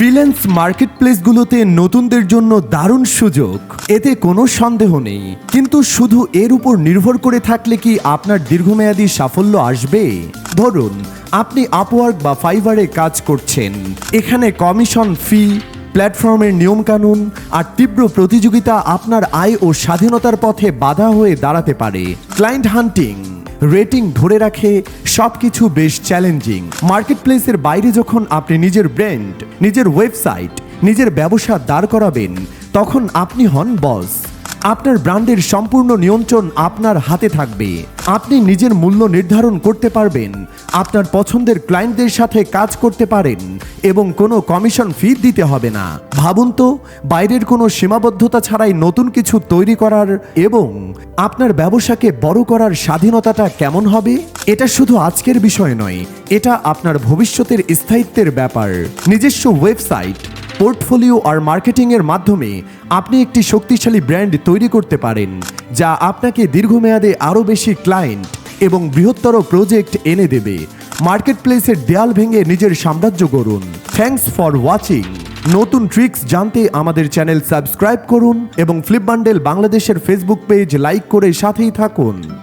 Freelance মার্কেটপ্লেসগুলোতে নতুনদের জন্য দারুণ সুযোগ। এতে কোনো সন্দেহ নেই। কিন্তু শুধু এর উপর নির্ভর করে থাকলে কি আপনার দীর্ঘমেয়াদী সাফল্য আসবে? ধরুন, আপনি আপওয়ার্ক বা ফাইবারে কাজ করছেন। এখানে কমিশন ফি প্ল্যাটফর্মের নিয়মকানুন আর তীব্র প্রতিযোগিতা আপনার আয় ও স্বাধীনতার পথে বাধা হয়ে দাঁড়াতে পারে। ক্লায়েন্ট হান্টিং রেটিং ধরে রাখে সব কিছু বেশ চ্যালেঞ্জিং মার্কেট প্লেসের বাইরে যখন আপনি নিজের ব্র্যান্ড, নিজের ওয়েবসাইট, নিজের ব্যবসা দাঁড় করাবেন, তখন আপনি হন বস আপনার ব্র্যান্ডের সম্পূর্ণ নিয়ন্ত্রণ আপনার হাতে থাকবে। আপনি নিজের মূল্য নির্ধারণ করতে পারবেন, আপনার পছন্দের ক্লায়েন্টদের সাথে কাজ করতে পারেন এবং কোনো কমিশন ফি দিতে হবে না। ভাবুন তো, বাইরের কোনো সীমাবদ্ধতা ছাড়াই নতুন কিছু তৈরি করার এবং আপনার ব্যবসাকে বড় করার স্বাধীনতাটা কেমন হবে? এটা শুধু আজকের বিষয় নয়, এটা আপনার ভবিষ্যতের স্থায়িত্বের ব্যাপার। নিজস্ব ওয়েবসাইট পোর্টফোলিও আর মার্কেটিংয়ের মাধ্যমে আপনি একটি শক্তিশালী ব্র্যান্ড তৈরি করতে পারেন, যা আপনাকে দীর্ঘমেয়াদে আরও বেশি ক্লায়েন্ট এবং বৃহত্তর প্রজেক্ট এনে দেবে। মার্কেটপ্লেসের দেয়াল ভেঙে নিজের সাম্রাজ্য গড়ুন। Thanks for watching. নতুন ট্রিক্স জানতে আমাদের চ্যানেল সাবস্ক্রাইব করুন এবং ফ্লিপ বান্ডেল বাংলাদেশের ফেসবুক পেজ লাইক করে সাথেই থাকুন।